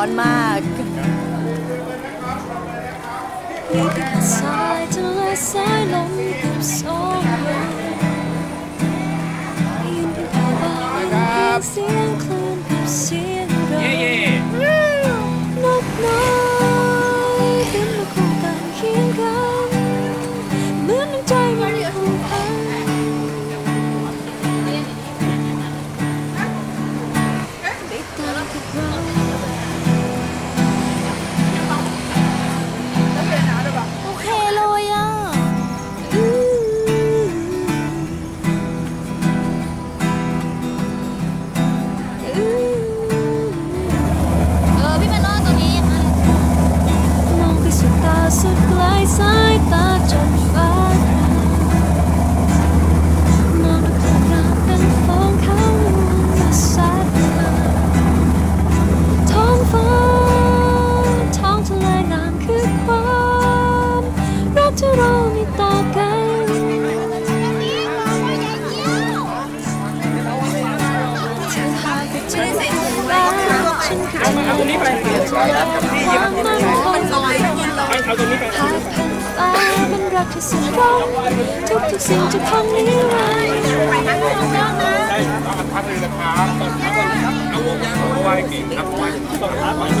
อนมากสายทะเลสายลมกับสองมือยืนเป็นกาวบางเสีย ความมั่นคงหาผ่นฟ้ามันรักที่สุดร้องทุกทุกๆสิ่งจะคงนิรันดร์เอาไว้เก่งครับไว้หมดแล้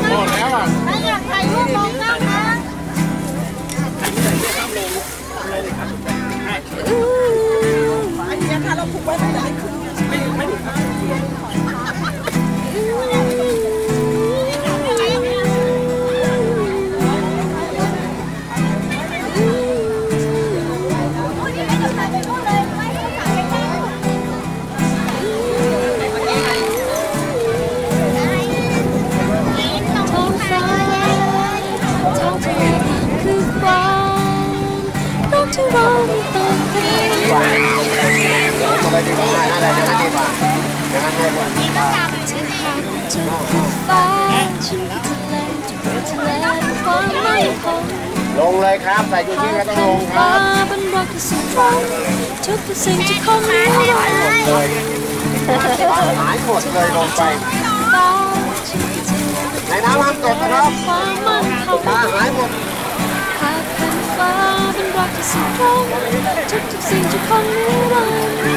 ฟ้ารักที่เรามีต่อกันไรดีกว่าอะไรดีกว่าดีกว่าอย่างนั้นให้หมดที่หากเจอคือฟ้าฉันจะเลจะไปทะเลควาไม่คงลงเลยครับใส่ยูที่ก็กต้องลงครับเป็นรักที่สุดร้องทุกสิ่งจะคงรันดเลยหายหมดเลยลงไปฟ้าฉันะในน้ำห้าตกนะครับควตาหายหมด ฟ้าเป็นรักที่สุดงทุกทุกสิ่งทุกคนนิรันดร์